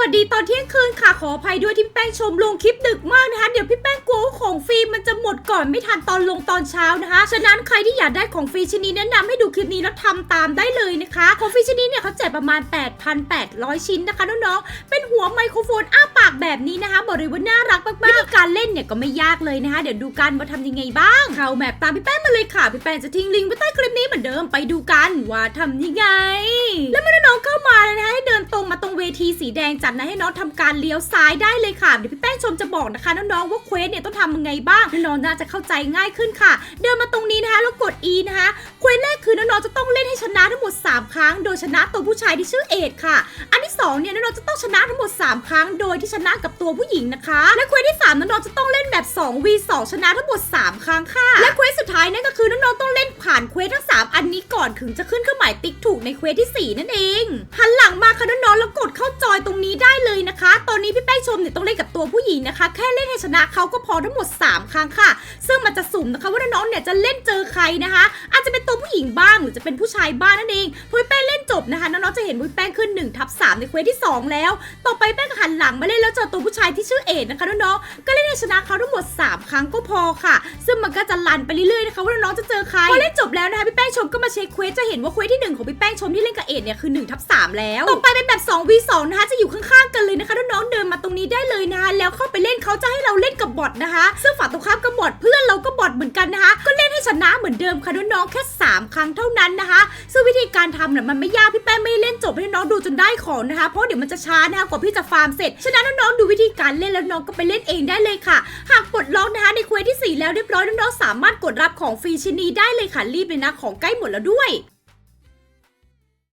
วัสดีตอนเที่ยงคืนค่ะขออภัยด้วยที่แป้งชมลงคลิปดึกมากนะคะ ดก่อนไม่ทันตอนลงตอนเช้านะคะ ฉะนั้นใครที่อยากได้ของฟรีชิ้นนี้แนะนำให้ดูคลิปนี้แล้วทำตามได้เลยนะคะ ของฟรีชิ้นนี้เนี่ยเขาแจกประมาณ 8,800 ชิ้นนะคะน้องๆ เป็นหัวไมโครโฟนอ้าปากแบบนี้นะคะบอกเลยว่าน่ารักมากๆวิธีการเล่นเนี่ยก็ไม่ยากเลยนะคะ เดี๋ยวดูกันว่าทำยังไงบ้าง เข้าแมปตามพี่แป้งมาเลยค่ะ พี่แป้งจะทิ้งลิงก์ไว้ใต้คลิปนี้เหมือนเดิมไปดูกันว่าทำยังไง แล้วเมื่อน้องๆเข้ามาเลยนะคะให้เดินตรงมาตรงเวทีสีแดงจากนั้นให้น้องทำการเลี้ยวซ้ายได้เลยค่ะเดี๋ยวพี่แป้งชมจะบอกนะคะน้องๆว่าเควสเนี่ยต้องทำยังไงบ้างน้องน่าจะเข้าใจง่ายขึ้นค่ะ เดินมาตรงนี้นะคะแล้วกด E นะคะเควสแรกคือน้องๆจะต้องเล่นให้ชนะทั้งหมด 3 ครั้ง โดยชนะตัวผู้ชายที่ชื่อเอ็ดค่ะ อันที่สองเนี่ยน้องๆจะต้องชนะทั้งหมด 3 ครั้ง โดยที่ชนะกับตัวผู้หญิงนะคะ และเควสที่สามน้องๆจะต้องเล่นแบบ 2 v 2ชนะทั้งหมด 3 ครั้งค่ะ และเควสสุดท้ายนั่นก็คือน้องๆต้องเล่นผ่านเควสทั้ง 3 อันนี้ก่อนถึงจะขึ้นเครื่องหมายติ๊กถูกในเควสที่ 4 นั่นเอง หันหลังมาค่ะน้องๆแล้วกดเข้าจอยตรงนี้ได้ ชมเนี่ยต้องเล่นกับตัวผู้หญิงนะคะ แค่เล่นให้ชนะเขาก็พอทั้งหมด 3 ครั้งค่ะ ซึ่งมันจะสุ่มนะคะว่าน้องเนี่ยจะเล่นเจอใครนะคะ อาจจะเป็นตัวผู้หญิงบ้างหรือจะเป็นผู้ชายบ้างนั่นเองพอพี่แป้งเล่นจบนะคะน้องๆจะเห็นว่าพี่แป้งขึ้น1ทับ3ในเควสที่ 2 แล้ว ต่อไปแป้งหันหลังมาเล่นแล้วเจอตัวผู้ชายที่ชื่อเอ็ดนะคะน้องๆก็เล่นให้ชนะเขาทั้งหมด 3 ครั้งก็พอค่ะ ซึ่งมันก็จะลันไปเรื่อยๆนะคะว่าน้องๆจะเจอใครพอเล่นจบแล้วนะคะพี่แป้งชมก็มาเช็คเควสจะเห็นว่าเควสที่หนึ่งของพี่แป้งชมที่เล่นกับเอ็ดเนี่ยคือ1ทับ3แล้วต่อไปเป็นแบบ2 v 2นะคะจะอยู่ข้างๆกันเลยนะคะน้องๆเดินมาตรง เลยนะคะแล้วเข้าไปเล่นเขาจะให้เราเล่นกับบอทนะคะ ซึ่งฝั่งตรงข้ามกับบอทเพื่อนเราก็บอทเหมือนกันนะคะ ก็เล่นให้ชนะเหมือนเดิมค่ะน้องๆแค่ 3 ครั้งเท่านั้นนะคะ ซึ่งวิธีการทำเนี่ยมันไม่ยากพี่แป้งไม่ได้เล่นจบให้น้องดูจนได้ของนะคะ เพราะเดี๋ยวมันจะช้านะคะกว่าพี่จะฟาร์มเสร็จ ฉะนั้นน้องๆดูวิธีการเล่นแล้วน้องก็ไปเล่นเองได้เลยค่ะ หากปลดล็อกนะคะในเควสที่ 4 แล้วเรียบร้อยน้องๆสามารถกดรับของฟรีชิ้นนี้ได้เลยค่ะรีบเลยนะของใกล้หมดแล้วด้วย